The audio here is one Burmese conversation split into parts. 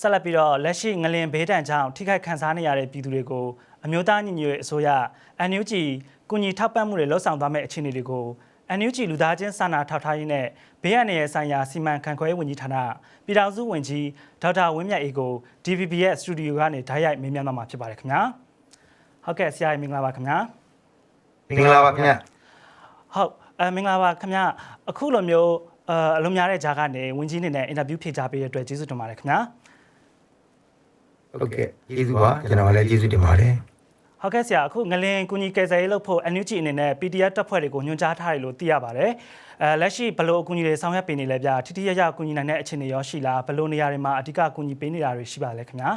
ဆက်လက်ပြီးတော့လက်ရှိငလင်ဘေးဒဏ်ကြောင့်ထိခိုက်ခံစားနေရတဲ့ပြည်သူတွေကိုအမျိုးသားညီညွတ်ရေးအစိုးရ NUG ကုညီထောက်ပံ့မှုတွေလှုပ်ဆောင်သွားမယ့်အခြေအနေတွေကို NUG လူသားချင်းစာနာထောက်ထားရေးနဲ့ဘေးရန်ရဲ့ဆိုင်ရာစီမံခန့်ခွဲရေးဝန်ကြီးဌာနပြည်ထောင်စုဝန်ကြီးဒေါက်တာဝင်းမြတ်အေကို DVB ရဲ့စတူဒီယိုကနေဓာတ်ရိုက်မေးမြန်းသွားမှာဖြစ်ပါတယ်ခင်ဗျာဟုတ်ကဲ့ဆရာကြီးမင်္ဂလာပါခင်ဗျာမင်္ဂလာပါခင်ဗျဟုတ်အဲမင်္ဂလာပါခင်ဗျာအခုလိုမျိုးအဲအလုံးများတဲ့ဂျာကနေဝင်းကြီးနေနဲ့အင်တာဗျူးဖြေကြားပေးတဲ့အတွက်ကျေးဇူးတင်ပါတယ်ခင်ဗျာ ဟုတ်ကဲ့ကျေးဇူးပါကျွန်တော်လည်းကျေးဇူးတင်ပါတယ်ဟုတ်ကဲ့ဆရာအခုငလင်ကူညီကယ်ဆယ်ရေးလုပ်ဖို့ NUG အနေနဲ့ PDF တပ်ဖွဲ့တွေကိုညွှန်ကြားထားတယ်လို့သိရပါတယ်အဲလက်ရှိဘယ်လိုအကူအညီတွေဆောင်ရွက်ပေးနေလဲဗျာထိထိရရကူညီနိုင်တဲ့အခြေအနေရောရှိလားဘယ်လိုနေရာတွေမှာအဓိကကူညီပေးနေတာတွေရှိပါလဲခင်ဗျာ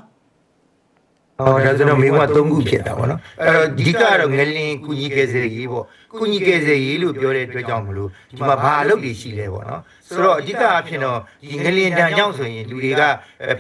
ဟောဒါဆိုတော့မိဘသုံးခုဖြစ်တာပေါ့နော်အဲ့တော့ဒီကတော့ငလင်ကုညီကယ်ဆယ်ရေးပေါ့ကုညီကယ်ဆယ်ရေးလို့ပြောတဲ့အတွက်ကြောင့်မလို့ဒီမှာဘာအလုပ်တွေရှိလဲပေါ့နော်ဆိုတော့အဓိကအဖြစ်တော့ဒီငလင်တန်ကြောင့်ဆိုရင်လူတွေက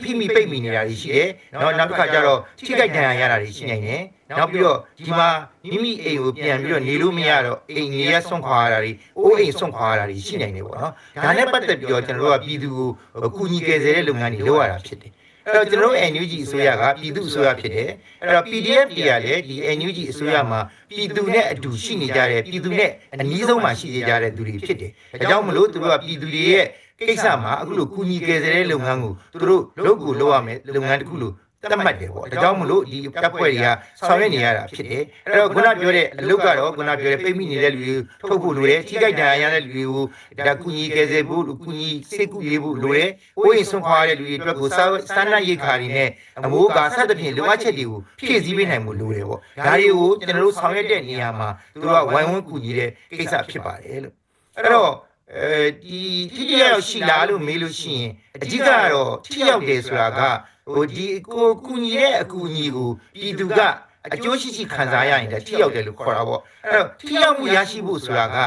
ဖိမိပိတ်မိနေတာတွေရှိတယ်နော်နောက်တစ်ခါကျတော့ထိခိုက်ဒဏ်ရာရတာတွေရှိနိုင်တယ်နောက်ပြီးတော့ဒီမှာမိမိအိမ်ကိုပြန်ပြီးတော့နေလို့မရတော့အိမ်နေရဆွန့်ခွာရတာတွေအိုးအိမ်ဆွန့်ခွာရတာတွေရှိနိုင်တယ်ပေါ့နော်ဒါနဲ့ပတ်သက်ပြီးတော့ကျွန်တော်တို့ကပြည်သူကိုကုညီကယ်ဆယ်တဲ့လုပ်ငန်းတွေလုပ်ရတာဖြစ်တယ်အဲ့ တော့ကျွန်တော်တို့ NUG အစိုးရကပြည်သူအစိုးရဖြစ်တယ်အဲ့တော့ PDF တွေကလည်းဒီ NUG အစိုးရမှာပြည်သူနဲ့အတူရှိနေကြတဲ့ပြည်သူနဲ့အနည်းဆုံးမှာရှိနေကြတဲ့သူတွေဖြစ်တယ်ဒါကြောင့်မလို့သူတို့ကပြည်သူတွေရဲ့ကိစ္စမှာအခုလိုကုညီကယ်ဆယ်တဲ့လုပ်ငန်းကိုသူတို့လုပ်ကိုလုပ်ရမယ်လုပ်ငန်းတစ်ခုလို့ တတ်မှတ်တယ်ပေါ့ဒါကြောင့်မလို့ဒီတပ်ဖွဲ့တွေကဆောင်ရွက်နေရတာဖြစ်တယ်အဲ့တော့ခုနပြောတဲ့အလုပ်ကတော့ခုနပြောတဲ့ပိတ်မိနေတဲ့လူတွေထုတ်ဖို့လိုတယ်ထိခိုက်ဒဏ်ရာရတဲ့လူတွေကိုဒါကုညီကယ်ဆယ်ဖို့ကုညီစိတ်ကူရေးဖို့လိုတယ်။ကိုယ်ရင်ဆွန့်ခွာရတဲ့လူတွေအတွက်ကိုစာစာနာရိတ်ခါတွေနဲ့အမိုးကာစသဖြင့်လိုအပ်ချက်တွေကိုဖြည့်ဆည်းပေးနိုင်မှုလိုတယ်ပေါ့။ဒါတွေကိုကျွန်တော်တို့ဆောင်ရွက်တဲ့နေရာမှာသူတို့ကဝိုင်းဝန်းကူညီတဲ့ကိစ္စဖြစ်ပါတယ်လို့။အဲ့တော့ အဲဒီထိတိရောက်ရှိလားလို့မေးလို့ရှိရင်အဓိကကတော့ထိရောက်တယ်ဆိုတာကဟိုဒီကိုကူညီတဲ့အကူအညီကိုပြည်သူကအကျိုးရှိရှိခံစားရရင်ဒါထိရောက်တယ်လို့ခေါ်တာပေါ့အဲ့တော့ထိရောက်မှုရရှိဖို့ဆိုတာက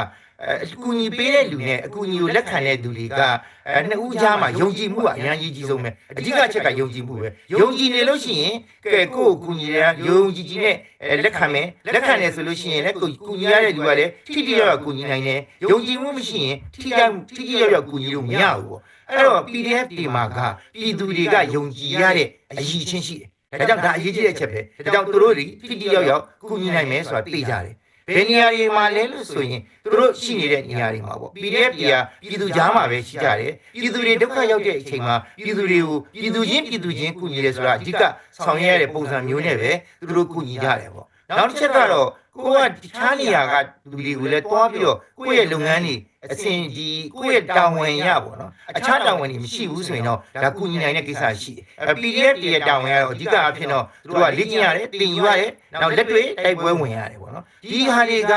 အဲအကူအညီပေးတဲ့လူနဲ့အကူအညီကိုလက်ခံတဲ့သူတွေကအဲနှစ်ဦးကြားမှာယုံကြည်မှုကအများကြီးကြီးဆုံးပဲအဓိကအချက်ကယုံကြည်မှုပဲယုံကြည်နေလို့ရှိရင်ကဲကိုယ့်ကိုကူညီရယုံကြည်ကြည်နဲ့အဲလက်ခံမယ်လက်ခံတယ်ဆိုလို့ရှိရင်လည်းကိုယ်ကူညီရတဲ့လူကလည်းထိထိရောက်ရောက်ကူညီနိုင်တယ်ယုံကြည်မှုမရှိရင်ထိရောက်ထိထိရောက်ရောက်ကူညီလို့မရဘူးပေါ့အဲ့တော့ PDF ဒီမှာကပြည်သူတွေကယုံကြည်ရတဲ့အရည်ချင်းရှိတယ်ဒါကြောင့်ဒါအရေးကြီးတဲ့အချက်ပဲဒါကြောင့်သူတို့တွေထိထိရောက်ရောက်ကူညီနိုင်မယ်ဆိုတာသိကြတယ် ဘယ်နေရာတွေမှာလဲလို့ဆိုရင်သူတို့ရှိနေတဲ့နေရာတွေမှာပေါ့ PDF တွေကပြည်သူကြားမှာပဲရှိကြတယ်ပြည်သူတွေဒုက္ခရောက်တဲ့အချိန်မှာပြည်သူတွေကိုပြည်သူချင်းပြည်သူချင်းကူညီတယ်ဆိုတာအဓိကဆောင်ရွက်ရတဲ့ပုံစံမျိုးနဲ့ပဲသူတို့ကူညီကြတယ်ပေါ့နောက်တစ်ချက်ကတော့ ကိုကတခြားနေရာကလူတွေကိုလည်းတွားပြီးတော့ကိုယ့်ရဲ့လုပ်ငန်းတွေအစဉ်ဒီကိုယ့်ရဲ့တာဝန်ရပေါ့နော်အခြားတာဝန်တွေမရှိဘူးဆိုရင်တော့ဒါကူညီနိုင်တဲ့ကိစ္စရှိတယ်အဲ PDF တွေရဲ့တာဝန်ကတော့အဓိကအဖြစ်တော့သူတို့ကလေ့ကျင့်ရတယ်တင်ယူရတယ်နောက်လက်တွေတိုက်ပွဲဝင်ရတယ်ပေါ့နော်ဒီဟာတွေက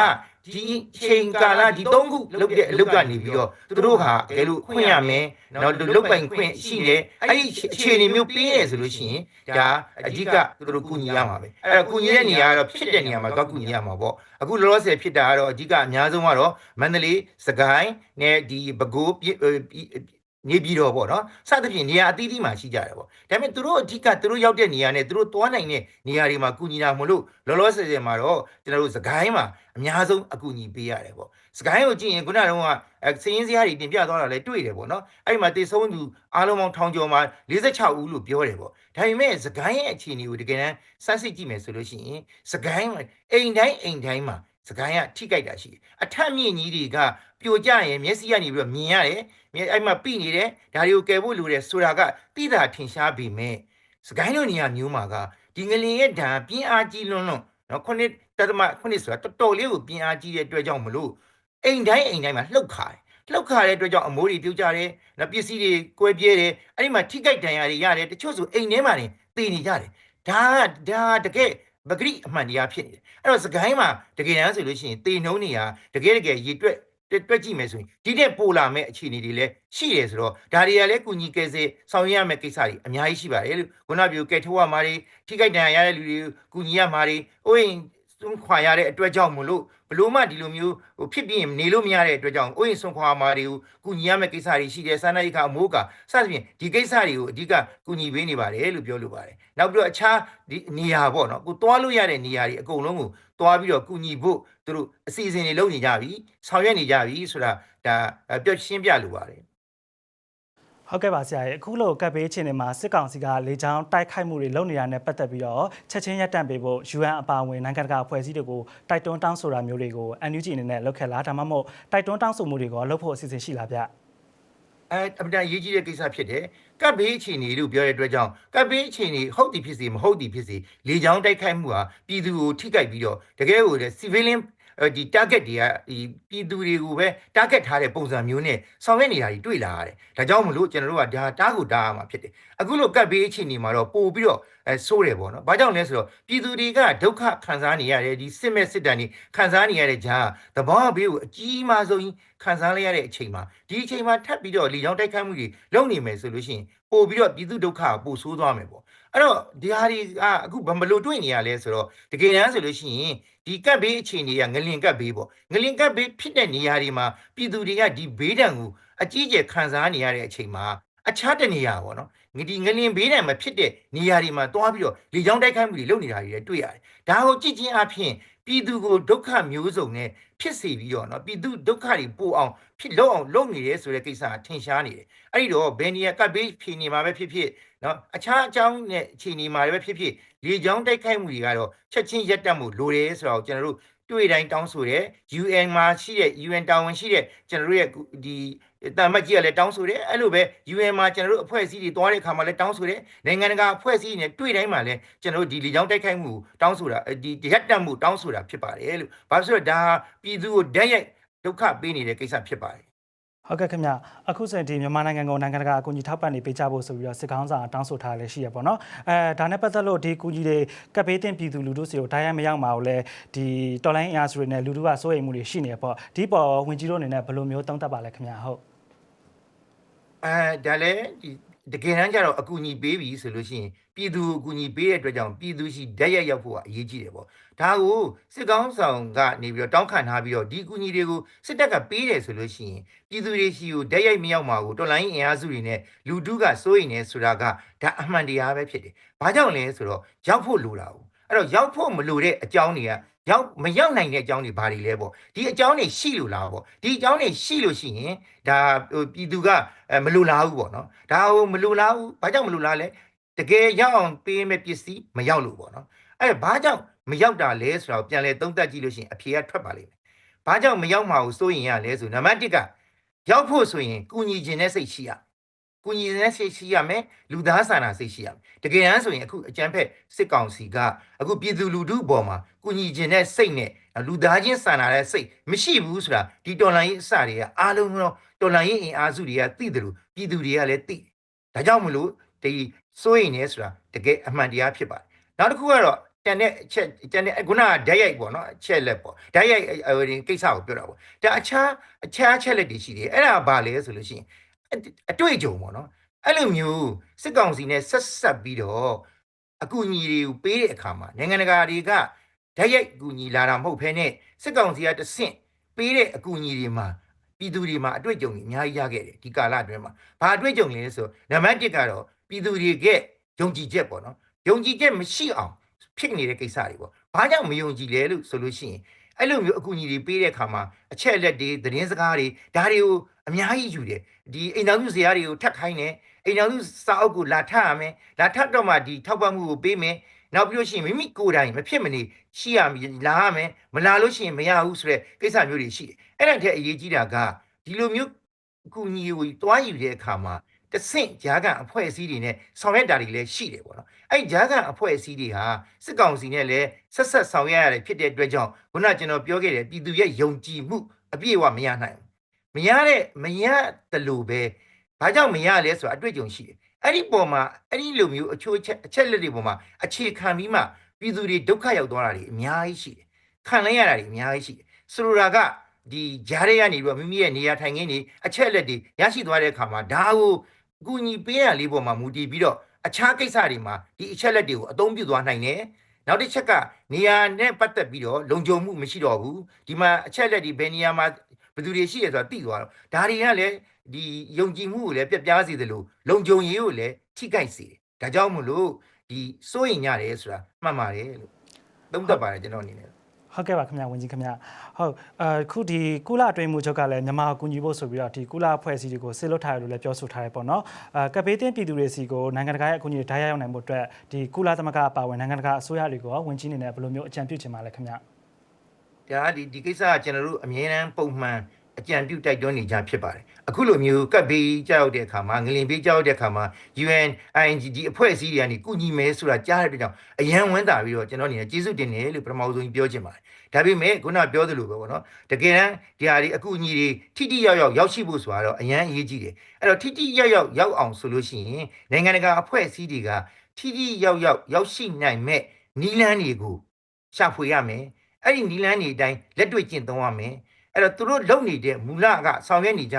ဒီချိန်ကာလဒီ၃ခုလုပ်တဲ့အလုပ်ကနေပြီးတော့သူတို့ဟာအဲလိုခွင့်ရမယ်နောက်လုတ်ပိုင်ခွင့်ရှိတယ်အဲ့ဒီအခြေအနေမျိုးပေးရဆိုလို့ရှိရင်ဒါအဓိကသူတို့ကူညီရမှာပဲအဲ့တော့ကူညီတဲ့နေရာကတော့ဖြစ်တဲ့နေရာမှာတော့ကူညီရမှာပေါ့အခုလောလောဆယ်ဖြစ်တာကတော့အဓိကအများဆုံးကတော့မန္တလေးစကိုင်းနဲ့ဒီပဲခူးပြည် နေပြည်တော်ပေါ့နော်စသဖြင့်နေရာအသီးသီးမှာရှိကြတယ်ပေါ့ဒါပေမဲ့သူတို့အဓိကသူတို့ရောက်တဲ့နေရာနဲ့သူတို့သွားနိုင်တဲ့နေရာတွေမှာကူညီတာမလို့လောလောဆယ်ဆယ်မှာတော့ကျွန်တော်တို့စကိုင်းမှာအများဆုံးအကူအညီပေးရတယ်ပေါ့စကိုင်းကိုကြည့်ရင်ခုနကတော့ကစည်ရင်းစရာတွေတင်ပြသွားတာလည်းတွေ့တယ်ပေါ့နော်အဲ့ဒီမှာတေဆုံးသူအားလုံးပေါင်းထောင်ကျော်မှာ46ဦးလို့ပြောတယ်ပေါ့ဒါပေမဲ့စကိုင်းရဲ့အခြေအနေကိုတကယ်တမ်းစမ်းစစ်ကြည့်မယ်ဆိုလို့ရှိရင်စကိုင်းအိမ်တိုင်းအိမ်တိုင်းမှာ စကိုင်းကထိကြိုက်တာရှိတယ်အထက်မြင့်ကြီးတွေကပြိုကျရင်မျက်စိကနေပြီးတော့မြင်ရတယ်မြင်အဲ့မှာပြိနေတယ်ဒါတွေကိုကယ်ဖို့လိုတယ်ဆိုတာကတိတာထင်ရှားပေမဲ့စကိုင်းလိုနေရာမျိုးမှာကဒီငလင်ရဲ့ဓာတ်ပြင်းအားကြီးလွန်းလွန်းနော်ခုနှစ်တသမခုနှစ်ဆိုတာတော်တော်လေးကိုပြင်းအားကြီးတဲ့အတွက်ကြောင့်မလို့အိမ်တိုင်းအိမ်တိုင်းမှာလှုပ်ခါတယ်လှုပ်ခါတဲ့အတွက်ကြောင့်အမိုးတွေပြုတ်ကြတယ်နော်ပစ္စည်းတွေကွဲပြဲတယ်အဲ့ဒီမှာထိကြိုက်ဒဏ်ရာတွေရတယ်တချို့ဆိုအိမ်ထဲမှာနေတည်နေကြတယ်ဒါကဒါတကယ် ပဂရိအမှန်တရားဖြစ်နေတယ်အဲ့တော့စကိုင်းမှာတကယ်တမ်းဆိုလို့ရှိရင်တေနှုံးနေရတကယ်တကယ်ရေတွက်တွက်ကြည့်မယ်ဆိုရင်ဒီတဲ့ပိုလာမဲ့အခြေအနေတွေလည်းရှိတယ်ဆိုတော့ဒါတွေကလည်းကုညီကယ်ဆယ်ဆောင်ရွက်ရမယ့်ကိစ္စတွေအများကြီးရှိပါတယ်လို့ခုနပြောကဲထိုးရမှာတွေထိခိုက်ဒဏ်ရာရတဲ့လူတွေကုညီရမှာတွေအိုးရင်သွန်ခွာရတဲ့အတွက်ကြောင့်မလို့ ဘလို့မှဒီလိုမျိုးဟိုဖြစ်ပြရင်နေလို့မရတဲ့အတွက်ကြောင့်အိုးရင်ဆွန်ခွာမှာတွေကိုကုညီရမယ့်ကိစ္စတွေရှိတယ်စာနာရိခအမိုးကစသဖြင့်ဒီကိစ္စတွေကိုအဓိကကုညီပေးနေပါတယ်လို့ပြောလိုပါတယ်နောက်ပြီးတော့အခြားဒီနေရာပေါ့နော်ကိုသွားလို့ရတဲ့နေရာတွေအကုန်လုံးကိုသွားပြီးတော့ကုညီဖို့သူတို့အစီအစဉ်တွေလုပ်နေကြပြီဆောင်ရွက်နေကြပြီဆိုတာဒါပြောရှင်းပြလိုပါတယ် ဟုတ်ကဲ့ပါဆရာရေအခုလိုကပ်ဘေးချင်းတွေမှာစစ်ကောင်စီကလေကြောင်းတိုက်ခိုက်မှုတွေလုပ်နေတာနဲ့ပတ်သက်ပြီးတော့ချက်ချင်းရပ်တန့်ပေးဖို့ UN အပါအဝင်နိုင်ငံတကာအဖွဲ့အစည်းတွေကိုတိုက်တွန်းတောင်းဆိုတာမျိုးတွေကို NUG အနေနဲ့လုပ်ခဲ့လားဒါမှမဟုတ်တိုက်တွန်းတောင်းဆိုမှုတွေကိုလုပ်ဖို့အစီအစဉ်ရှိလားဗျအဲအပဒအရေးကြီးတဲ့ကိစ္စဖြစ်တယ်ကပ်ဘေးအခြေအနေလို့ပြောတဲ့အတွက်ကြောင့်ကပ်ဘေးအခြေအနေဟုတ်သည်ဖြစ်စေမဟုတ်သည်ဖြစ်စေလေကြောင်းတိုက်ခိုက်မှုဟာပြည်သူကိုထိခိုက်ပြီးတော့တကယ်ကိုလေ civilian အဲ ဒီ target တွေကဒီပြည်သူတွေကိုပဲ target ထားတဲ့ပုံစံမျိုးနဲ့ဆောင်ရွက်နေတာတွေတွေ့လာရတယ်။ဒါကြောင့်မလို့ကျွန်တော်တို့ကဒါတားကိုတားရမှာဖြစ်တယ်။အခုလိုကပ်ဘေးအခြေအနေမှာတော့ပို့ပြီးတော့အဲဆိုးတယ်ပေါ့နော်။ဘာကြောင့်လဲဆိုတော့ပြည်သူတွေကဒုက္ခခံစားနေရတယ်ဒီစစ်မဲ့စစ်တမ်းတွေခံစားနေရတဲ့ကြားသဘောဘေးကိုအကြီးအမားဆုံးခံစားလိုက်ရတဲ့အချိန်မှာဒီအချိန်မှာထပ်ပြီးတော့လေကြောင်းတိုက်ခိုက်မှုတွေလုပ်နေမယ်ဆိုလို့ရှိရင်ပို့ပြီးတော့ပြည်သူဒုက္ခကပိုဆိုးသွားမယ်ပေါ့။ အဲ့တော့ဒီဟာတွေကအခုဘယ်မလို့တွေ့နေရလဲဆိုတော့တကယ်တမ်းဆိုလို့ရှိရင်ဒီကပ်ဘေးအခြေအနေကငလင်ကပ်ဘေးပေါ့ငလင်ကပ်ဘေးဖြစ်တဲ့နေရာတွေမှာပြည်သူတွေကဒီဘေးဒဏ်ကိုအကြီးအကျယ်ခံစားနေရတဲ့အချိန်မှာအခြားတနေရာပေါ့နော်ငဒီငလင်ဘေးဒဏ်မဖြစ်တဲ့နေရာတွေမှာတွားပြီးတော့လေကြောင်းတိုက်ခိုက်မှုတွေလုပ်နေတာတွေလည်းတွေ့ရတယ်ဒါကိုကြည့်ချင်းအဖြစ်ပြည်သူကိုဒုက္ခမျိုးစုံနဲ့ဖြစ်စေပြီးတော့နော်ပြည်သူဒုက္ခတွေပိုအောင်ဖြစ်လောက်အောင်လုပ်နေတယ်ဆိုတဲ့ကိစ္စကထင်ရှားနေတယ်အဲ့ဒီတော့ဘယ်နေရာကပ်ဘေးဖြေနေမှာပဲဖြစ်ဖြစ် နော်အခြားအကြောင်းနဲ့အခြေအနေမှာလည်းပဲဖြစ်ဖြစ်လေကြောင်းတိုက်ခိုက်မှုတွေကတော့ချက်ချင်းရပ်တန့်မှုလိုတယ်ဆိုတော့ကျွန်တော်တို့တွေ့တိုင်းတောင်းဆိုတယ် UN မှာရှိတဲ့ UN တာဝန်ရှိတဲ့ကျွန်တော်တို့ရဲ့ဒီတာမတ်ကြီးကလည်းတောင်းဆိုတယ်အဲ့လိုပဲ UN မှာကျွန်တော်တို့အဖွဲ့အစည်းတွေတွားတဲ့အခါမှာလည်းတောင်းဆိုတယ်နိုင်ငံတကာအဖွဲ့အစည်းတွေနဲ့တွေ့တိုင်းမှာလည်းကျွန်တော်တို့ဒီလေကြောင်းတိုက်ခိုက်မှုကိုတောင်းဆိုတာဒီရပ်တန့်မှုတောင်းဆိုတာဖြစ်ပါတယ်လို့ဘာလို့ဆိုတော့ဒါပြည်သူကိုဓာတ်ရိုက်ဒုက္ခပေးနေတဲ့ကိစ္စဖြစ်ပါတယ် ဟုတ်ကဲ့ခင်ဗျအခုဆိုရင်ဒီမြန်မာနိုင်ငံကိုနိုင်ငံတကာအကူအညီထောက်ပံ့နေပေးကြဖို့ဆိုပြီးတော့စစ်ကောင်းဆောင်တောင်းဆိုထားလည်းရှိရပါတော့အဲဒါနဲ့ပတ်သက်လို့ဒီကူညီတွေကပ်ဘေးတင်ပြည်သူလူထုစီကိုတိုင်းရမရောက်မှာကိုလည်းဒီတော်လိုင်းအင်အားစုတွေနဲ့လူထုကစိုးရိမ်မှုတွေရှိနေရပေါ့ဒီပေါ်ဝင်ကြီးတို့အနေနဲ့ဘယ်လိုမျိုးသုံးသပ်ပါလဲခင်ဗျဟုတ်အဲဒါလည်းဒီ တကယ်တမ်းကျတော့အကူအညီပေးပြီဆိုလို့ရှိရင်ပြည်သူကိုအကူအညီပေးတဲ့အတွက်ကြောင့်ပြည်သူရှိဓာတ်ရိုက်ရောက်ဖို့ကအရေးကြီးတယ်ပေါ့ဒါကိုစစ်ကောင်းဆောင်ကနေပြီးတော့တောင်းခံထားပြီးတော့ဒီအကူအညီတွေကိုစစ်တပ်ကပေးတယ်ဆိုလို့ရှိရင်ပြည်သူတွေရှိကိုဓာတ်ရိုက်မရောက်မှာကိုတော်လိုင်းအင်အားစုတွေနဲ့လူထုကစိုးရိမ်နေဆိုတာကဒါအမှန်တရားပဲဖြစ်တယ်ဘာကြောင့်လဲဆိုတော့ရောက်ဖို့လိုတာကိုအဲ့တော့ရောက်ဖို့မလိုတဲ့အကြောင်းတွေက ရောက်မရောက်နိုင်တဲ့အကြောင်းတွေဘာတွေလဲပေါ့ဒီအကြောင်းတွေရှိလို့လားပေါ့ဒီအကြောင်းတွေရှိလို့ရှိရင်ဒါဟိုပြည်သူကအဲမလိုလားဘူးပေါ့နော်ဒါဟိုမလိုလားဘူးဘာကြောင့်မလိုလားလဲတကယ်ရောက်အောင်ပေးမဲ့ပစ္စည်းမရောက်လို့ပေါ့နော်အဲ့ဒါဘာကြောင့်မရောက်တာလဲဆိုတော့ပြန်လဲသုံးသပ်ကြည့်လို့ရှိရင်အဖြေကထွက်ပါလိမ့်မယ်ဘာကြောင့်မရောက်မှာကိုစိုးရင်ရလဲဆိုနံပါတ်1ကရောက်ဖို့ဆိုရင်ကုညီခြင်းနဲ့စိတ်ရှိရ ကုညီခြင်းနဲ့စိတ်ရှိရမယ်လူသားဆန္ဒစိတ်ရှိရမယ်တကယ်တမ်းဆိုရင်အခုအကြံဖက်စစ်ကောင်စီကအခုပြည်သူလူထုပေါ်မှာကုညီခြင်းနဲ့စိတ်နဲ့လူသားချင်းဆန္ဒနဲ့စိတ်မရှိဘူးဆိုတာဒီတော်လိုင်းရေးအစတွေကအားလုံးတော့တော်လိုင်းရေးအင်အားစုတွေကသိတယ်လို့ပြည်သူတွေကလည်းသိဒါကြောင့်မလို့ဒီစိုးရင်နေဆိုတာတကယ်အမှန်တရားဖြစ်ပါတယ်နောက်တစ်ခုကတော့တန်တဲ့အချက်တန်တဲ့ခုနကဓာတ်ရိုက်ပေါ့နော်အချက်လက်ပေါ့ဓာတ်ရိုက်ဟိုဒီကိစ္စကိုပြောတာပေါ့ဒါအခြားအခြားအချက်လက်တွေရှိတယ်အဲ့ဒါဘာလဲဆိုလို့ရှိရင်အ အတွေ့အကြုံပေါ့နော်အဲ့လိုမျိုးစစ်ကောင်စီနဲ့ဆက်ဆက်ပြီးတော့အကူအညီတွေကိုပေးတဲ့အခါမှာနိုင်ငံတကာတွေကဓာတ်ရိုက်အကူအညီလာတာမဟုတ်ဘဲနဲ့စစ်ကောင်စီကတဆင့်ပေးတဲ့အကူအညီတွေမှာပြည်သူတွေမှာအတွေ့အကြုံတွေအများကြီးရခဲ့တယ်ဒီကာလအတွင်းမှာဘာအတွေ့အကြုံလဲဆိုနံပါတ်1ကတော့ပြည်သူတွေကယုံကြည်ချက်ပေါ့နော်ယုံကြည်ချက်မရှိအောင်ဖြစ်နေတဲ့ကိစ္စတွေပေါ့။ဘာကြောင့်မယုံကြည်လဲလို့ဆိုလို့ရှိရင်အဲ့လိုမျိုးအကူအညီတွေပေးတဲ့အခါမှာအချက်အလက်တွေသတင်းစကားတွေဒါတွေကို အများကြီးယူတယ်။ဒီအိမ်တော်စုဇာတ်တွေကိုထပ်ခိုင်းတယ်။အိမ်တော်စုစာအုပ်ကိုလာထပ်ရမယ်။လာထပ်တော့မှဒီထောက်ပံ့မှုကိုပေးမယ်။နောက်ပြီးလို့ရှိရင်မိမိကိုယ်တိုင်မဖြစ်မနေရှိရမယ်လာရမယ်။မလာလို့ရှိရင်မရဘူးဆိုတဲ့ကိစ္စမျိုးတွေရှိတယ်။အဲ့ဒါတည်းအရေးကြီးတာကဒီလိုမျိုးအကူအညီကိုတွားယူတဲ့အခါမှာတဆင့်ဂျာကန်အဖွဲ့အစည်းတွေနဲ့ဆောင်ရွက်တာတွေလည်းရှိတယ်ပေါ့နော်။အဲ့ဂျာကန်အဖွဲ့အစည်းတွေဟာစစ်ကောင်စီနဲ့လည်းဆက်ဆက်ဆောင်ရွက်ရတယ်ဖြစ်တဲ့အတွက်ကြောင့်ခုနကကျွန်တော်ပြောခဲ့တယ်ပြည်သူရဲ့ယုံကြည်မှုအပြည့်အဝမရနိုင်ဘူး။ မရတဲ့မရတလို့ပဲဘာကြောင့်မရလဲဆိုတာအတွေ့အကြုံရှိတယ်။အဲ့ဒီပုံမှာအဲ့ဒီလိုမျိုးအချိုးအချက်အချက်လက်တွေပုံမှာအခြေခံပြီးမှပြည်သူတွေဒုက္ခရောက်သွားတာတွေအများကြီးရှိတယ်။ခံလိုက်ရတာတွေအများကြီးရှိတယ်။ဆိုလိုတာကဒီဂျားရဲကနေပြီးတော့မိမိရဲ့နေရာထိုင်ခင်းတွေအချက်လက်တွေရရှိသွားတဲ့အခါမှာဒါကိုအကူအညီပေးရလေးပေါ်မှာမူတည်ပြီးတော့အခြားကိစ္စတွေမှာဒီအချက်လက်တွေကိုအသုံးပြုသွားနိုင်တယ်နောက်တစ်ချက်ကနေရာနဲ့ပတ်သက်ပြီးတော့လုံခြုံမှုမရှိတော့ဘူးဒီမှာအချက်လက်တွေဘယ်နေရာမှာ ဘယ်သူတွေရှိရဆိုတာသိသွားတော့ဒါတွေကလည်းဒီယုံကြည်မှုကိုလည်းပြပြားစေတယ်လို့လုံခြုံရေးကိုလည်းထိခိုက်စေတယ်ဒါကြောင့်မလို့ဒီစိုးရင်ရတယ်ဆိုတာမှတ်ပါတယ်လို့သုံးသပ်ပါတယ်ကျွန်တော်အနေနဲ့ဟဟုတ်ကဲ့ပါခင်ဗျာဝင်ကြီးခင်ဗျာဟုတ်အခုဒီကုလအတွင်းမှုချုပ်ကလည်းမြန်မာအကူအညီဖို့ဆိုပြီးတော့ဒီကုလအဖွဲ့အစည်းတွေကိုဆေးလွတ်ထားရလို့လည်းပြောဆိုထားရပေါ့နော်အဲကပ်ဘေးတင်ပြည်သူတွေစီကိုနိုင်ငံတကာရဲ့အကူအညီတွေဓာတ်ရောက်နိုင်မှုအတွက်ဒီကုလသမဂ္ဂအပါအဝင်နိုင်ငံတကာအစိုးရတွေကိုရောဝင်ကြီးနေနဲ့ဘယ်လိုမျိုးအကြံပြုချင်ပါလဲခင်ဗျာ ဒါကဒီဒီကိစ္စကကျွန်တော်တို့အမြဲတမ်းပုံမှန်အကြံပြုတိုက်တွန်းနေကြဖြစ်ပါတယ်အခုလိုမျိုးကပ်ဘေးကြောက်တဲ့အခါမှာငလင်ဘေးကြောက်တဲ့အခါမှာ UN INGD အဖွဲ့အစည်းတွေကနေကုညီမဲဆိုတာကြားတဲ့အတွက်ကြောင့်အယံဝန်းတာပြီးတော့ကျွန်တော်အနေနဲ့ကျေးဇူးတင်တယ်လို့ပထမဆုံးပြောချင်ပါတယ်ဒါပေမဲ့ခုနပြောသလိုပဲပေါ့နော်တကယ်တမ်းဒီဟာဒီအကူအညီတွေထိထိရောက်ရောက်ရောက်ရှိဖို့ဆိုတာတော့အယံအရေးကြီးတယ်အဲ့တော့ထိထိရောက်ရောက်ရောက်အောင်ဆိုလို့ရှိရင်နိုင်ငံတကာအဖွဲ့အစည်းတွေကထိထိရောက်ရောက်ရောက်ရှိနိုင်မဲ့နီလန်းတွေကိုရှာဖွေရမယ် အဲ့ဒီနီလန်းနေအတိုင်းလက်တွေ့ကျင့်သုံးရမယ်အဲ့တော့သူတို့လုံနေတဲ့မူလကဆောင်ရွက်နေကြ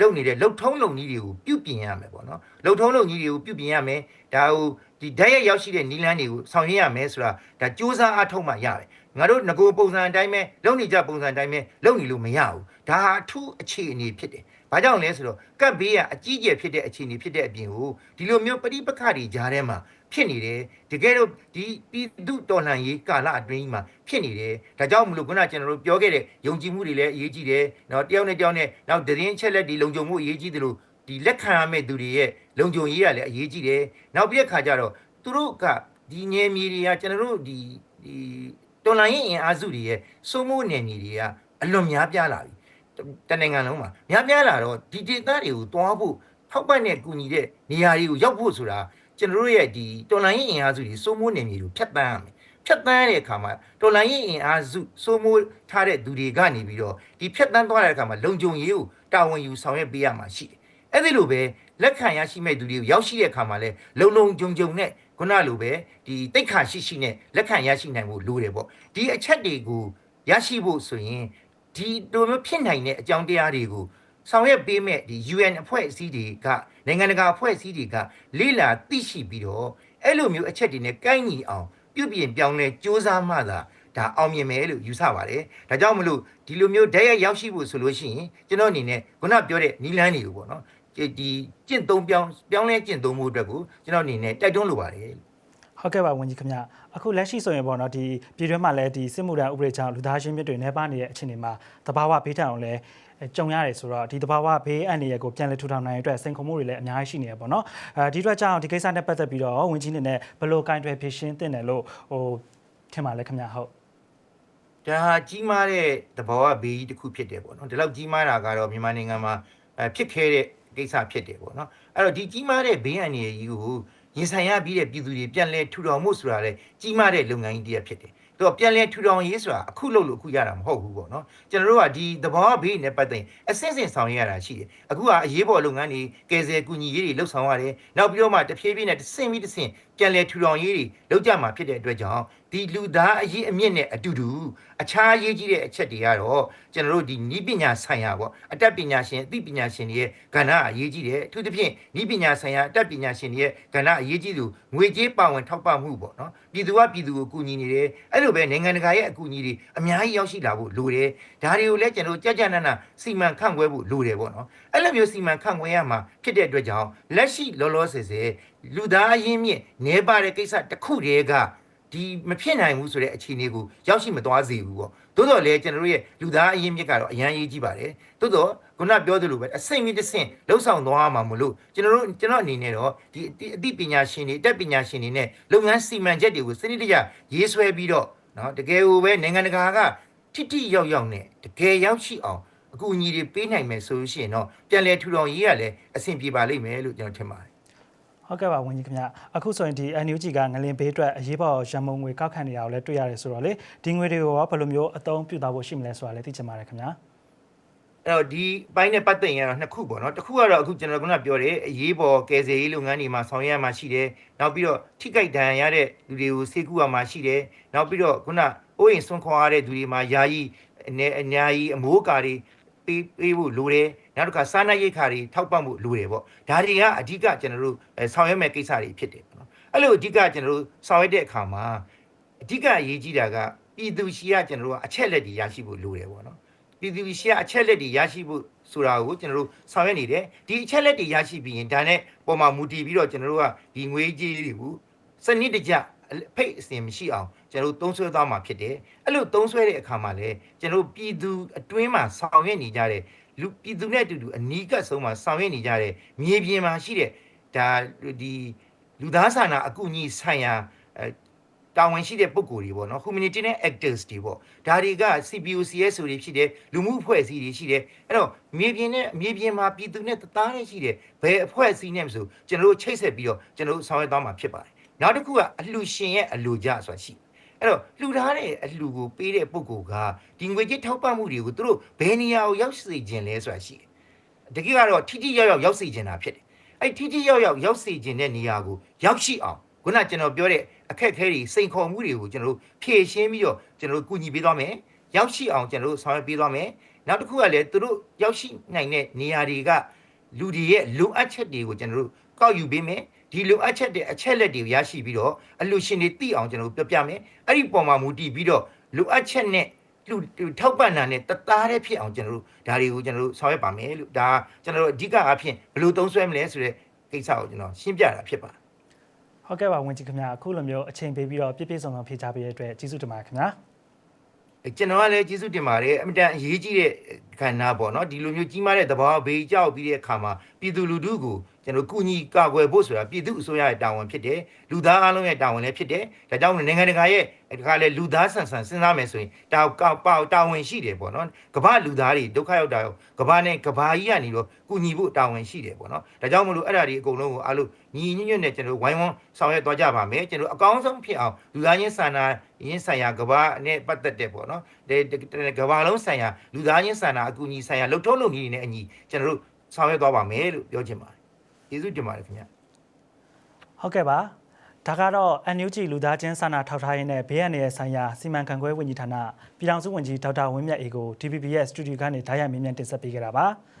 လုံနေတဲ့လုံထုံးလုံကြီးတွေကိုပြုပြင်ရမယ်ပေါ့နော်လုံထုံးလုံကြီးတွေကိုပြုပြင်ရမယ်ဒါဟိုဒီဓာတ်ရိုက်ရောက်ရှိတဲ့နီလန်းတွေကိုဆောင်ရွက်ရမယ်ဆိုတာဒါစ조사အထောက်မှရတယ်ငါတို့ငကိုပုံစံအတိုင်းပဲလုံနေကြပုံစံအတိုင်းပဲလုံနေလို့မရဘူးဒါဟာအထူးအခြေအနေဖြစ်တယ်ဘာကြောင့်လဲဆိုတော့ကပ်ဘေးကအကြီးကျယ်ဖြစ်တဲ့အခြေအနေဖြစ်တဲ့အပြင်ကိုဒီလိုမျိုးပဋိပက္ခတွေကြားထဲမှာ ဖြစ်နေတယ်တကယ်တော့ဒီပြည်သူတော်လှန်ရေးကာလအတွင်းမှာဖြစ်နေတယ်ဒါကြောင့်မလို့ခုနကျွန်တော်တို့ပြောခဲ့တဲ့ယုံကြည်မှုတွေလည်းအရေးကြီးတယ်နော်တယောက်နဲ့တယောက်နဲ့နောက်သတင်းချက်လက်ဒီလုံခြုံမှုအရေးကြီးတယ်လို့ဒီလက်ခံရမယ့်သူတွေရဲ့လုံခြုံရေးကလည်းအရေးကြီးတယ်နောက်ပြီးတဲ့ခါကျတော့သူတို့ကဒီငယ်မြေတွေကကျွန်တော်တို့ဒီဒီတော်လှန်ရေးအင်အားစုတွေရဲ့စိုးမိုးနယ်မြေတွေကအလွန်များပြားလာပြီတနိုင်ငံလုံးမှာများများလာတော့ဒီဒေသတွေကိုတွားဖို့ထောက်ပံ့တဲ့ကူညီတဲ့နေရာတွေကိုရောက်ဖို့ဆိုတာ ကျွန်တော်တို့ရဲ့ဒီတော်လိုင်းရင်အင်အားစုတွေစိုးမိုးနေမြေတွေကိုဖြတ်တန်းရမယ်ဖြတ်တန်းတဲ့အခါမှာတော်လိုင်းရင်အင်အားစုစိုးမိုးထားတဲ့သူတွေကနေပြီးတော့ဒီဖြတ်တန်းသွားတဲ့အခါမှာလုံခြုံရေးကိုတာဝန်ယူဆောင်ရွက်ပေးရမှာရှိတယ်အဲ့ဒီလိုပဲလက်ခံရရှိမဲ့သူတွေကိုရောက်ရှိတဲ့အခါမှာလဲလုံလုံဂျုံဂျုံနဲ့ခုနလိုပဲဒီတိတ်ခါရှိရှိနဲ့လက်ခံရရှိနိုင်ဖို့လိုတယ်ပေါ့ဒီအချက်တွေကိုရရှိဖို့ဆိုရင်ဒီလိုမျိုးဖြစ်နိုင်တဲ့အကြောင်းတရားတွေကိုဆောင်ရွက်ပေးမဲ့ဒီ UN အဖွဲ့အစည်းတွေက နိုင်ငံတကာအဖွဲ့အစည်းတွေကလေ့လာသိရှိပြီးတော့အဲ့လိုမျိုးအချက်တွေနဲ့ကိုင်းညီအောင်ပြုပြင်ပြောင်းလဲစ조사မှသာဒါအောင်မြင်မယ်လို့ယူဆပါတယ်။ဒါကြောင့်မလို့ဒီလိုမျိုးဓာတ်ရိုက်ရောက်ရှိဖို့ဆိုလို့ရှိရင်ကျွန်တော်အနေနဲ့ခုနပြောတဲ့နီလန်းတွေကိုပေါ့နော်ဒီဒီကျင့်သုံးပြောင်းပြောင်းလဲကျင့်သုံးမှုအတွက်ကိုကျွန်တော်အနေနဲ့တိုက်တွန်းလိုပါတယ်ဟုတ်ကဲ့ပါဝန်ကြီးခင်ဗျာအခုလက်ရှိဆိုရင်ပေါ့နော်ဒီပြည်တွင်းမှာလည်းဒီစစ်မှုထမ်းဥပဒေကြောင့်လူသားချင်းမြစ်တွေနှဲပါနေတဲ့အခြေအနေမှာတဘာဝဘေးထန်အောင်လည်း ကြုံရတယ်ဆိုတော့ဒီတဘာဝဘေးအန္တရာယ်ကိုပြန်လည်ထူထောင်နိုင်တဲ့အတွက်စိန်ခေါ်မှုတွေလည်းအများကြီးရှိနေရပေါ့နော်အဲဒီအတွက်ကြောင့်ဒီကိစ္စနဲ့ပတ်သက်ပြီးတော့ဝန်ကြီးနေနဲ့ဘယ်လိုကင်တွယ်ဖြေရှင်းတင်တယ်လို့ဟိုထင်ပါလဲခင်ဗျာဟုတ်ဒါဟာကြီးမားတဲ့သဘောဝဘေးကြီးတစ်ခုဖြစ်တယ်ပေါ့နော်ဒီလောက်ကြီးမားတာကတော့မြန်မာနိုင်ငံမှာအဲဖြစ်ခဲ့တဲ့ကိစ္စဖြစ်တယ်ပေါ့နော်အဲ့တော့ဒီကြီးမားတဲ့ဘေးအန္တရာယ်ကြီးကိုရင်ဆိုင်ရပြီးတဲ့ပြည်သူတွေပြန်လဲထူထောင်မှုဆိုတာလေကြီးမားတဲ့လုပ်ငန်းကြီးတစ်ရပ်ဖြစ်တယ် သူကပြန်လဲထူထောင်ရေးဆိုတာအခုလုပ်လို့အခုရတာမဟုတ်ဘူးပေါ့နော်ကျွန်တော်တို့ကဒီသဘောဝဘေးနဲ့ပတ်သက်ရင်အစင်းစင်ဆောင်ရွက်ရတာရှိတယ်အခုကအရေးပေါ်လုပ်ငန်းတွေကယ်ဆယ်ကူညီရေးတွေလှုပ်ဆောင်ရတယ်နောက်ပြီးတော့မှတဖြည်းဖြည်းနဲ့တစ်ဆင့်ပြီးတစ်ဆင့်ပြန်လဲထူထောင်ရေးတွေလုပ်ကြမှာဖြစ်တဲ့အတွက်ကြောင့် ဒီလူသားအရေးအမြင့်နဲ့အတူတူအခြားရေးကြီးတဲ့အချက်တွေကတော့ကျွန်တော်တို့ဒီဤပညာဆိုင်ရာပေါ့အတတ်ပညာရှင်အသိပညာရှင်တွေရဲ့ကဏ္ဍအရေးကြီးတယ်အထူးသဖြင့်ဤပညာဆိုင်ရာအတတ်ပညာရှင်တွေရဲ့ကဏ္ဍအရေးကြီးသူငွေကြေးပါဝင်ထောက်ပံ့မှုပေါ့နော်ပြည်သူကပြည်သူကိုကူညီနေတယ်အဲ့လိုပဲနိုင်ငံတကာရဲ့အကူအညီတွေအများကြီးရောက်ရှိလာဖို့လိုတယ်ဒါတွေကိုလည်းကျွန်တော်တို့ကြကြနနစီမံခန့်ခွဲဖို့လိုတယ်ပေါ့နော်အဲ့လိုမျိုးစီမံခန့်ခွဲရမှာဖြစ်တဲ့အတွက်ကြောင့်လက်ရှိလောလောဆယ်ဆယ်လူသားအရင်းမြင့်နေပါတဲ့ကိစ္စတစ်ခုတည်းက ဒီမဖြစ်နိုင်ဘူးဆိုတဲ့အခြေအနေကိုရောက်ရှိမသွားစေဘူးပေါ့သို့တော်လည်းကျွန်တော်တို့ရဲ့လူသားအရင်းမြစ်ကတော့အရန်ရေးကြီးပါတယ်သို့တော်ခုနပြောသလိုပဲအစိမ့်ပြီးတစ်ဆင့်လှုပ်ဆောင်သွားမှာမလို့ကျွန်တော်တို့ကျွန်တော်အနေနဲ့တော့ဒီအသိပညာရှင်တွေအတတ်ပညာရှင်တွေနဲ့လုပ်ငန်းစီမံချက်တွေကိုစနစ်တကျရေးဆွဲပြီးတော့နော်တကယ်ကိုပဲနိုင်ငံတကာကထိထိရောက်ရောက်နဲ့တကယ်ရောက်ရှိအောင်အကူအညီတွေပေးနိုင်မယ်ဆိုလို့ရှိရင်တော့ပြန်လည်ထူထောင်ရေးရလည်းအဆင်ပြေပါလိမ့်မယ်လို့ကျွန်တော်ထင်ပါတယ် ဟုတ်ကဲ့ပါဝန်ကြီးခင်ဗျာအခုဆိုရင်ဒီ NUG ကငလင်ဘေးအတွက်အရေးပေါ်ရန်မုံငွေကောက်ခံနေတာကိုလည်းတွေ့ရတယ်ဆိုတော့လေဒီငွေတွေကိုရောဘယ်လိုမျိုးအသုံးပြုသွားဖို့ရှိမလဲဆိုတာလည်းသိချင်ပါတယ်ခင်ဗျာအဲ့တော့ဒီဘိုင်းနဲ့ပတ်သက်ရင်တော့နှစ်ခုပေါ့နော်တစ်ခုကတော့အခုကျွန်တော်ကပြောတယ်အရေးပေါ်ကယ်ဆယ်ရေးလုပ်ငန်းတွေမှာဆောင်ရွက်ရမှာရှိတယ်နောက်ပြီးတော့ထိကြိုက်ဒဏ်ရာရတဲ့လူတွေကိုစေကူရမှာရှိတယ်နောက်ပြီးတော့ခုနအိုးရင်ဆွန့်ခွာရတဲ့လူတွေမှာယာယီအနေအများကြီးအမိုးကာတွေပေးပေးဖို့လိုတယ် နောက်တစ်ခါစားနပ်ရိက္ခာတွေထောက်ပံ့ဖို့လိုတယ်ပေါ့ဒါတွေကအဓိကကျွန်တော်တို့အဲဆောင်ရွက်မဲ့ကိစ္စတွေဖြစ်တယ်ပေါ့နော်အဲ့လိုအဓိကကျွန်တော်တို့ဆောင်ရွက်တဲ့အခါမှာအဓိကအရေးကြီးတာကပြည်သူရှိကကျွန်တော်တို့ကအချက်လက်တွေရရှိဖို့လိုတယ်ပေါ့နော်ပြည်သူရှိအချက်လက်တွေရရှိဖို့ဆိုတာကိုကျွန်တော်တို့ဆောင်ရွက်နေတယ်ဒီအချက်လက်တွေရရှိပြီးရင်ဒါနဲ့ပုံမှာမူတည်ပြီးတော့ကျွန်တော်တို့ကဒီငွေကြေးတွေကိုစနစ်တကျဖိတ်အစဉ်မရှိအောင်ကျွန်တော်တို့သုံးဆွဲသွားမှာဖြစ်တယ်အဲ့လိုသုံးဆွဲတဲ့အခါမှာလည်းကျွန်တော်တို့ပြည်သူအတွင်းမှာဆောင်ရွက်နေကြတဲ့ လူပြည်သူနဲ့အတူတူအနီးကပ်ဆုံးမှာဆောင်ရွက်နေကြတဲ့မြေပြင်မှာရှိတဲ့ဒါဒီလူသားစာနာအကူအညီဆိုင်ရာအဲတာဝန်ရှိတဲ့ပုဂ္ဂိုလ်တွေပေါ့နော် humanitarian actors တွေပေါ့ဒါတွေက CPUCS ဆိုတွေဖြစ်တယ်လူမှုအဖွဲ့အစည်းတွေရှိတယ်အဲ့တော့မြေပြင်နဲ့မြေပြင်မှာပြည်သူနဲ့တသားနဲ့ရှိတယ်ဘယ်အဖွဲ့အစည်းနဲ့မဆိုကျွန်တော်တို့ချိတ်ဆက်ပြီးတော့ကျွန်တော်တို့ဆောင်ရွက်သွားမှာဖြစ်ပါတယ်နောက်တစ်ခုကအလှူရှင်ရဲ့အလှူကြဆိုတာရှိတယ် အဲ့တော့လှူထားတဲ့အလှူကိုပေးတဲ့ပုဂ္ဂိုလ်ကဒီငွေကြေးထောက်ပံ့မှုတွေကိုသူတို့ဘယ်နေရာကိုရောက်စေခြင်းလဲဆိုတာရှိတယ်တကယ်ကတော့ထိထိရောက်ရောက်ရောက်စေခြင်းတာဖြစ်တယ်အဲ့ထိထိရောက်ရောက်ရောက်စေခြင်းတဲ့နေရာကိုရောက်ရှိအောင်ခုနကျွန်တော်ပြောတဲ့အခက်အခဲတွေစိန်ခေါ်မှုတွေကိုကျွန်တော်တို့ဖြည့်ရှင်းပြီးတော့ကျွန်တော်တို့ကူညီပေးသွားမယ်ရောက်ရှိအောင်ကျွန်တော်တို့ဆောင်ရွက်ပေးသွားမယ်နောက်တစ်ခုကလည်းသူတို့ရောက်ရှိနိုင်တဲ့နေရာတွေကလူတွေရဲ့လိုအပ်ချက်တွေကိုကျွန်တော်တို့ကောက်ယူပေးမယ် ဒီလိုအပ်ချက်တဲ့အချက်လက်တွေကိုရရှိပြီးတော့အလူရှင်တွေသိအောင်ကျွန်တော်တို့ပြောပြမယ်အဲ့ဒီပုံမှာမူတည်ပြီးတော့လိုအပ်ချက်နဲ့လူထောက်ပံ့တာနဲ့တသားတည်းဖြစ်အောင်ကျွန်တော်တို့ဒါတွေကိုကျွန်တော်တို့ဆောင်ရွက်ပါမယ်လို့ဒါကျွန်တော်တို့အဓိကအဖြစ်ဘယ်လိုသုံးစွဲမလဲဆိုတဲ့ကိစ္စကိုကျွန်တော်ရှင်းပြတာဖြစ်ပါတယ်ဟုတ်ကဲ့ပါဝင်ကြီးခင်ဗျာအခုလိုမျိုးအချိန်ပေးပြီးတော့ပြည့်ပြည့်စုံစုံဖြေချပေးတဲ့အတွက်ကျေးဇူးတင်ပါတယ်ခင်ဗျာကျွန်တော်ကလည်းကျေးဇူးတင်ပါတယ်အမြဲတမ်းအရေးကြီးတဲ့ခန္ဓာပေါ့နော်ဒီလိုမျိုးကြီးမားတဲ့သဘောဘေးကြောက်ပြီးတဲ့အခါမှာ ပြည်သူလူထုကိုကျွန်တော်ကုညီကာကွယ်ဖို့ဆိုတာပြည်သူအစိုးရရဲ့တာဝန်ဖြစ်တယ်လူသားအလုံးရဲ့တာဝန်လည်းဖြစ်တယ်ဒါကြောင့်နိုင်ငံတကာရဲ့ဒီခါလေလူသားဆန်ဆန်စဉ်းစားမယ်ဆိုရင်တာကောက်တာဝန်ရှိတယ်ပေါ့နော်ကမ္ဘာလူသားတွေဒုက္ခရောက်တာရောကမ္ဘာနဲ့ကမ္ဘာကြီးကနေတော့ကုညီဖို့တာဝန်ရှိတယ်ပေါ့နော်ဒါကြောင့်မလို့အဲ့ဒါတွေအကုန်လုံးကိုအားလို့ညီညွတ်ညွတ်နဲ့ကျွန်တော်ဝိုင်းဝန်းဆောင်ရွက်သွားကြပါမယ်ကျွန်တော်အကောင်းဆုံးဖြစ်အောင်လူသားချင်းစာနာရင်းဆိုင်ရာကမ္ဘာနဲ့ပတ်သက်တဲ့ပေါ့နော်ဒီကမ္ဘာလုံးဆိုင်ရာလူသားချင်းစာနာအကူအညီဆိုင်ရာလှုပ်ထုံးလုပ်နည်းတွေနဲ့အညီကျွန်တော်တို့ ဆောင်ရွက်သွားပါမယ်လို့ပြောချင်ပါတယ်ကျေးဇူးတင်ပါတယ်ခင်ဗျာဟုတ်ကဲ့ပါဒါကတော့ NUG လူသားချင်းစာနာထောက်ထားရေးနဲ့ဘေးရန်ရဲ့ဆိုင်ရာစီမံခန့်ခွဲဝင်ကြီးဌာနပြည်ထောင်စုဝန်ကြီးဒေါက်တာဝင်းမြတ်အေကို DPP ရဲ့စတူဒီယိုကနေဓာတ်ရိုက်မြင်မြန်တင်ဆက်ပေးကြတာပါ